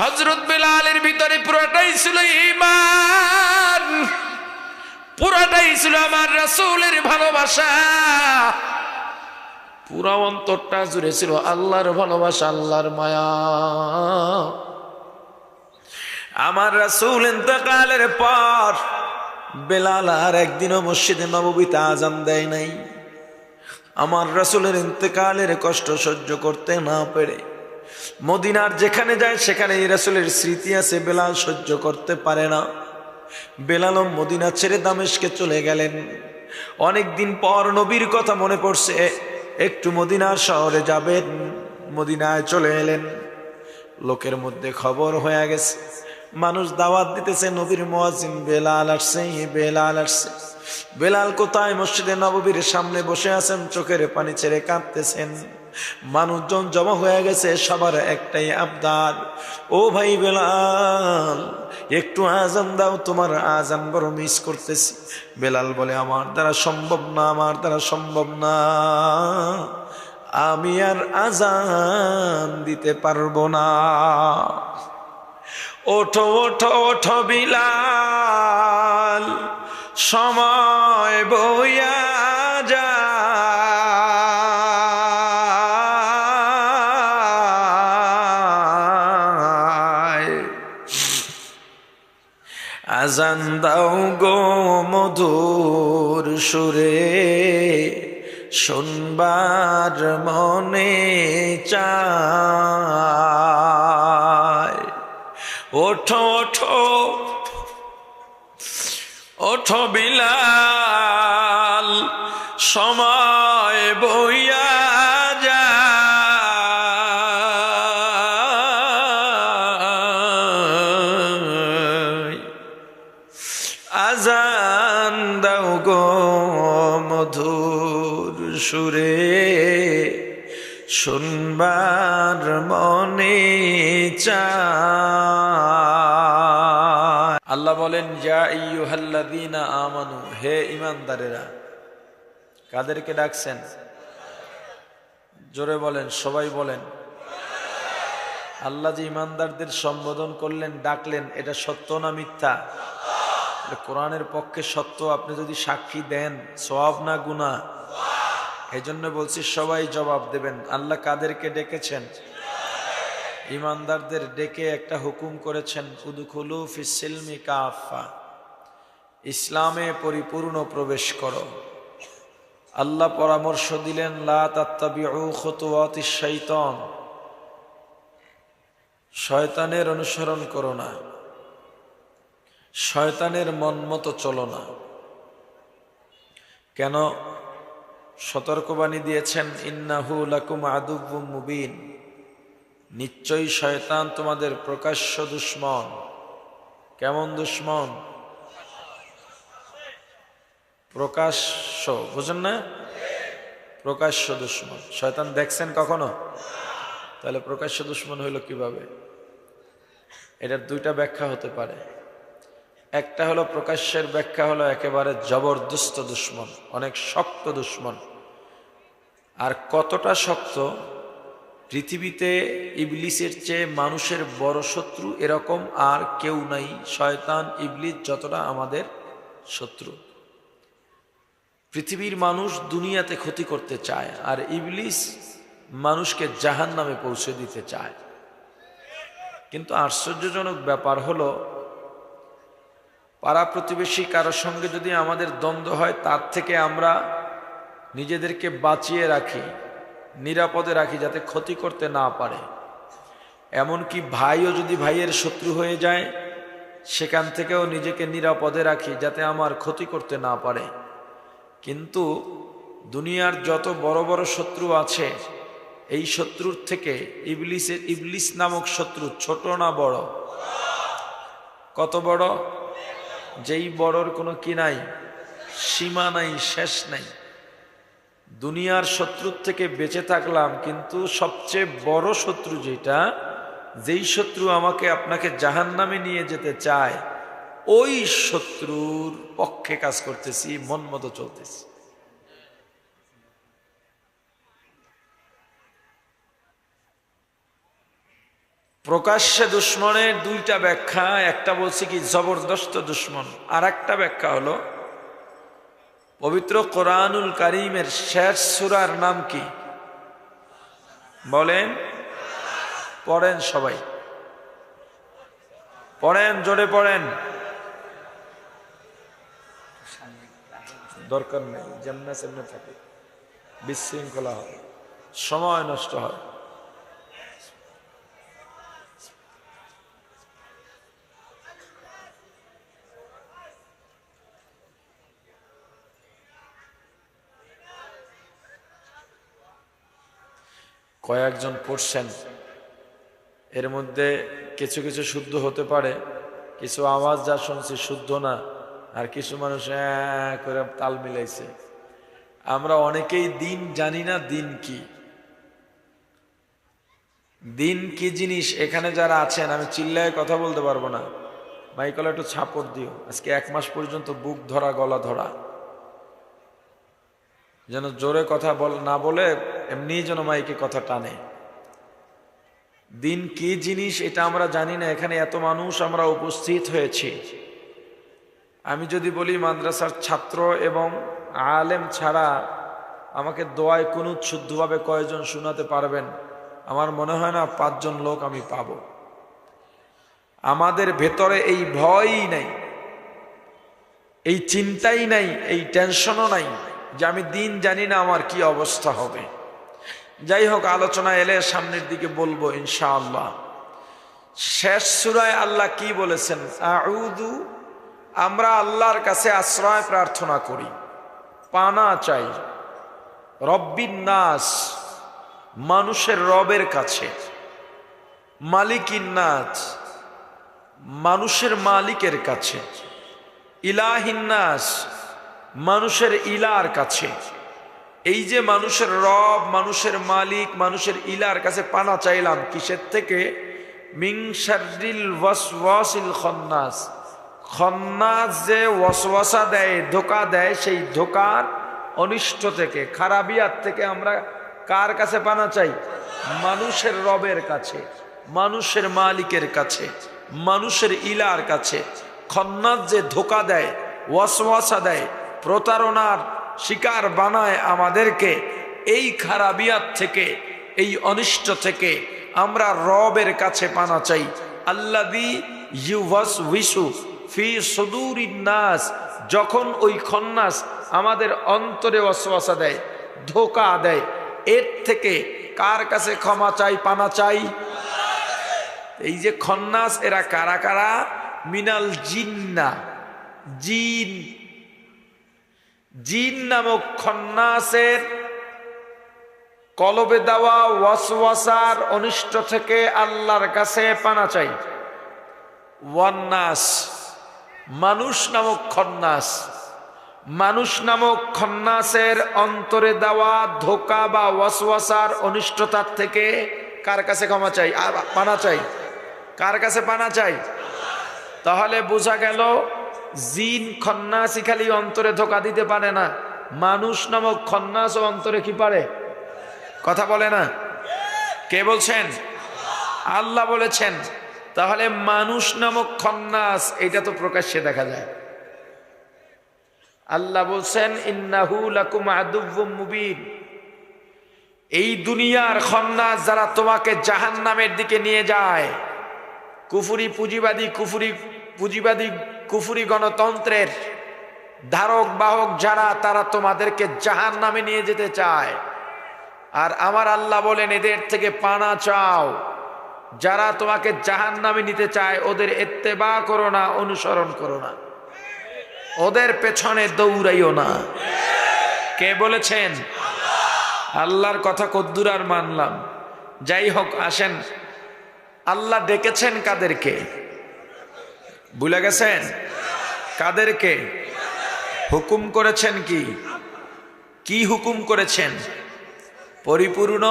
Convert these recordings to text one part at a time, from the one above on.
হজরত বেলালের ভিতরে পুরোটাই ছিল ইমান পুরোটাই ছিল আমার রাসূলের ভালোবাসা। পুরা অন্তরটা জুড়ে ছিল আল্লাহর ভালোবাসা, আল্লাহর মায়া। আমার রাসূল ইন্তকালের পর বেলাল আর একদিনও মসজিদে নববীতে আজান দেয় নাই। আমার রাসূলের ইন্তকালের কষ্ট সহ্য করতে না পেরে মদিনার যেখানে যায় সেখানে রাসূলের স্মৃতি আছে। বেলাল সহ্য করতে পারে না। বেলাল মদিনা ছেড়ে দামেশকে চলে গেলেন। অনেক দিন পর নবীর কথা মনে পড়ছে, একটু মদিনার শহরে যাবেন। মদিনায় চলে এলেন। লোকের মধ্যে খবর হয়ে গেছে। মানুষ দাওয়াত দিতেছে, নবীর মোয়াজিন বেলাল আসছে বেলাল আসছে। বেলাল কোথায়? মসজিদে নববীর সামনে বসে আছেন, চোখের পানি ছেড়ে কাঁদতেছেন। মানুষজন জমা হয়ে গেছে, সবার একটাই আবদার। ও ভাই বেলাল, একটু আজান দাও, তোমার আজান বড় মিস করতেছি। বেলাল বলে, আমার দ্বারা সম্ভব না, আমার দ্বারা সম্ভব না। আমি আর আজান দিতে পারব না। ওঠো ওঠো ওঠো বিলাল, সময় বইয়া যায়। আজান দাও গো মধুর সুরে। শুনবার মনে চায়। ওঠো ওঠো ওঠো বিলাল সময় আজান দাও গো মধুর সুরে। শুনবার মনে চা আল্লাহ বলেন যা ইয়ুহাল্লাযীনা আমানু হে ইমানদারেরা কাদেরকে ডাকছেন? জোরে বলেন, সবাই বলেন। আল্লাহ যে ইমানদারদের সম্বোধন করলেন, ডাকলেন, এটা সত্য না মিথ্যা? কোরআনের পক্ষে সত্য আপনি যদি সাক্ষী দেন সব না এই জন্য বলছি, সবাই জবাব দেবেন। আল্লাহ কাদেরকে ডেকেছেন? ইমানদারদের ডেকে একটা হুকুম করেছেন ইসলামে পরিপূর্ণ প্রবেশ করো। আল্লাহ পরামর্শ দিলেন শাইতান শয়তানের অনুসরণ করো না। শয়তানের মন মতো চলো না। কেন? সতর্কবাণী দিয়েছেন, ইন্নাহু লাকুম আদুব্বু মুবিন। নিশ্চয়ই শয়তান তোমাদের প্রকাশ্য দুশ্মন। কেমন দুশ্মন? প্রকাশ্য, বুঝেন না? প্রকাশ্য দুশ্মন। শয়তান দেখছেন কখনো? তাহলে প্রকাশ্য দুশ্মন হইল কীভাবে? এটার দুইটা ব্যাখ্যা হতে পারে। একটা হলো প্রকাশ্যের ব্যাখ্যা হলো একেবারে জবরদস্ত দুশ্মন, অনেক শক্ত দুশ্মন। আর কতটা শক্ত? পৃথিবীতে ইবলিসের চেয়ে মানুষের বড় শত্রু এরকম আর কেউ নাই। শয়তান, ইবলিস যতটা আমাদের শত্রু। পৃথিবীর মানুষ দুনিয়াতে ক্ষতি করতে চায় আর ইবলিস মানুষকে জাহান নামে পৌঁছে দিতে চায়। কিন্তু আশ্চর্যজনক ব্যাপার হলো পাড়া প্রতিবেশী কারোর সঙ্গে যদি আমাদের দ্বন্দ্ব হয়, তার থেকে আমরা নিজেদেরকে বাঁচিয়ে রাখি, নিরাপদে রাখি যাতে ক্ষতি করতে না পারে। এমনকি ভাইও যদি ভাইয়ের শত্রু হয়ে যায়, সেখান থেকেও নিজেকে নিরাপদে রাখি যাতে আমার ক্ষতি করতে না পারে। কিন্তু দুনিয়ার যত বড় বড় শত্রু আছে, এই শত্রুর থেকে ইবলিসের ইবলিস নামক শত্রু ছোট না বড়? কত বড়? যেই বড়র কোনো কি নাই, সীমা নাই, শেষ নাই। দুনিয়ার শত্রুর থেকে বেঁচে থাকলাম, কিন্তু সবচেয়ে বড় শত্রু যেটা, যেই শত্রু আমাকে আপনাকে জাহান নামে নিয়ে যেতে চায়, ওই শত্রুর পক্ষে কাজ করতেছি, মন মতো চলতেছি। প্রকাশ্যে দুশ্মনের দুইটা ব্যাখ্যা, একটা বলছি কি জবরদস্ত দুশ্মন। আর একটা ব্যাখ্যা হলো, পবিত্র কোরআনুল করিমের শেষ সুরার নাম কি? বলেন। পড়েন সবাই। পড়েন, জোরে পড়েন। দরকার নেই যেমনে সেমনে থাকে। বিশৃঙ্খলা হয়, সময় নষ্ট হয়। কয়েকজন পড়ছেন। এর মধ্যে কিছু কিছু শুদ্ধ হতে পারে, কিছু আওয়াজ যা শুনছি শুদ্ধ না, আর কিছু মানুষ করে তাল মিলাইছে। আমরা অনেকেই দিন জানি না দিন কি। দিন কি জিনিস এখানে যারা আছেন, আমি চিল্লায় কথা বলতে পারব না। মাইকলা, একটু ছাপড় দিও। আজকে এক মাস পর্যন্ত বুক ধরা, গলা ধরা। যেন জোরে কথা বল না বলে এমনি যেন মাইকে কথা টানে। দিন কি জিনিস এটা আমরা জানি না, এখানে এত মানুষ আমরা উপস্থিত হয়েছি। আমি যদি বলি মাদ্রাসার ছাত্র এবং আলেম ছাড়া আমাকে দোয়ায় কোনো শুদ্ধভাবে কয়জন শোনাতে পারবেন, আমার মনে হয় না পাঁচজন লোক আমি পাব। আমাদের ভেতরে এই ভয়ই নাই, এই চিন্তাই নাই, এই টেনশনও নাই যে আমি দিন জানি না আমার কি অবস্থা হবে। যাই হোক আলোচনা এলে সামনের দিকে বলব ইনশাআল্লাহ। শেষ সুরায় আল্লাহ কি বলেছেন? আমরা আল্লাহর কাছে আশ্রয় প্রার্থনা করি, পানা চাই, রব্বিন নাস, মানুষের রবের কাছে, মালিকিন নাচ মানুষের মালিকের কাছে, ইলাহিন নাস, মানুষের ইলার কাছে। এই যে মানুষের রব, মানুষের মালিক, মানুষের ইলার কাছে পানা চাইলাম, কিসের থেকে? মিংসারিল ওয়াসওয়াসিল খন্নাস। খন্নাস যে ওয়াসওয়াসা দেয়, ধোকা দেয়, সেই ধোকার অনিষ্ট থেকে, খারাপিয়ার থেকে আমরা কার কাছে পানা চাই? মানুষের রবের কাছে, মানুষের মালিকের কাছে, মানুষের ইলার কাছে। খন্নাস যে ধোকা দেয়, ওয়াসওয়াসা দেয়, প্রতারণার শিকার বানায় আমাদেরকে এই খারাপিয়াত থেকে, এই অনিষ্ট থেকে আমরা রবের কাছে পানা চাই। আল্লাদি ইউভাস ফি সদুরিন্নাস যখন ওই খন্নাস আমাদের অন্তরে অশ্বাসা দেয়, ধোকা দেয়, এর থেকে কার কাছে ক্ষমা চাই, পানা চাই? এই যে খন্নাস এরা কারা কারা? মিনাল জিন্না, জিন জিন নামক খন্নাসের কলবে দেওয়া ওয়াসওয়াসার অনিষ্ট থেকে আল্লাহর কাছে পানা চাই। ওয়ান্নাস, মানুষ নামক খন্নাস মানুষ নামক খন্নাসের অন্তরে দেওয়া ধোকা বা ওয়াসওয়াসার অনিষ্টতার থেকে কার কাছে ক্ষমা চাই? পানা চাই। কার কাছে পানা চাই? তাহলে বোঝা গেল জিন খন্নাসি খালি অন্তরে ধোকা দিতে পারে না। মানুষ নামক খন্নাস অন্তরে কি পারে? কথা বলে না। কে বলছেন? আল্লাহ বলেছেন। তাহলে মানুষ নামক খন্নাস, এটা তো প্রকাশ্যে দেখা যায়। আল্লাহ বলছেন মুবিন। এই দুনিয়ার খন্নাস যারা তোমাকে জাহান নামের দিকে নিয়ে যায়, কুফুরি পুঁজিবাদী, কুফুরি পুঁজিবাদী কুফুরি গণতন্ত্রের ধারক, বাহক যারা, তারা তোমাদেরকে জাহান নামে নিয়ে যেতে চায়। আর আমার আল্লাহ বলেন, এদের থেকে পানা চাও। যারা তোমাকে জাহান নামে নিতে চায়, ওদের এত্তেবা করো না, অনুসরণ করো না। ওদের পেছনে দৌড়াইও না। কে বলেছেন? আল্লাহর কথা কদ্দুর আর মানলাম। যাই হোক, আসেন। আল্লাহ ডেকেছেন কাদেরকে? ভুলে গেছেন? কাদেরকে? হুকুম করেছেন কি? কি হুকুম করেছেন? পরিপূর্ণ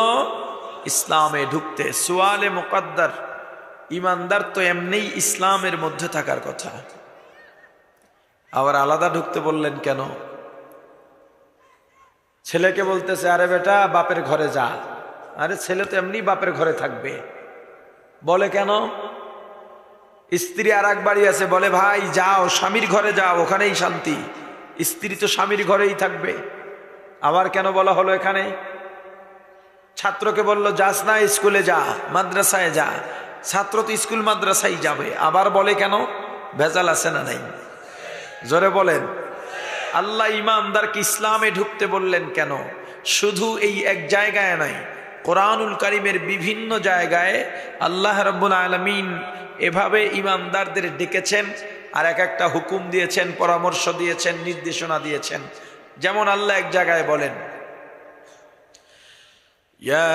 ইসলামে ঢুকতে। সোয়ালে মোকাদ্দার। ইমানদার তো এমনিই ইসলামের মধ্যে থাকার কথা। আবার আলাদা ঢুকতে বললেন কেন? ছেলেকে বলতেছে, আরে বেটা, বাপের ঘরে যা। আরে ছেলে তো এমনি বাপের ঘরে থাকবে। বলে কেন? স্ত্রী আর বাড়ি আছে, বলে, ভাই, যাও, স্বামীর ঘরে যাও, ওখানেই শান্তি। স্ত্রী তো স্বামীর ঘরেই থাকবে। আবার কেন বলা হলো এখানে? ছাত্রকে বলল, যাস না, স্কুলে যা, মাদ্রাসায় যা। ছাত্র তো স্কুল মাদ্রাসায় যাবে। আবার বলে কেন? ভেজাল আছে না নাই? জোরে বলেন। আল্লাহ ইমানদারকে ইসলামে ঢুকতে বললেন কেন? শুধু এই এক জায়গায় নয় কোরআনুল করিমের বিভিন্ন জায়গায় আল্লাহ রব্বুল আলমিন এভাবে ইমানদারদের ডেকেছেন আর এক একটা হুকুম দিয়েছেন, পরামর্শ দিয়েছেন, নির্দেশনা দিয়েছেন। যেমন আল্লাহ এক জায়গায় বলেন يا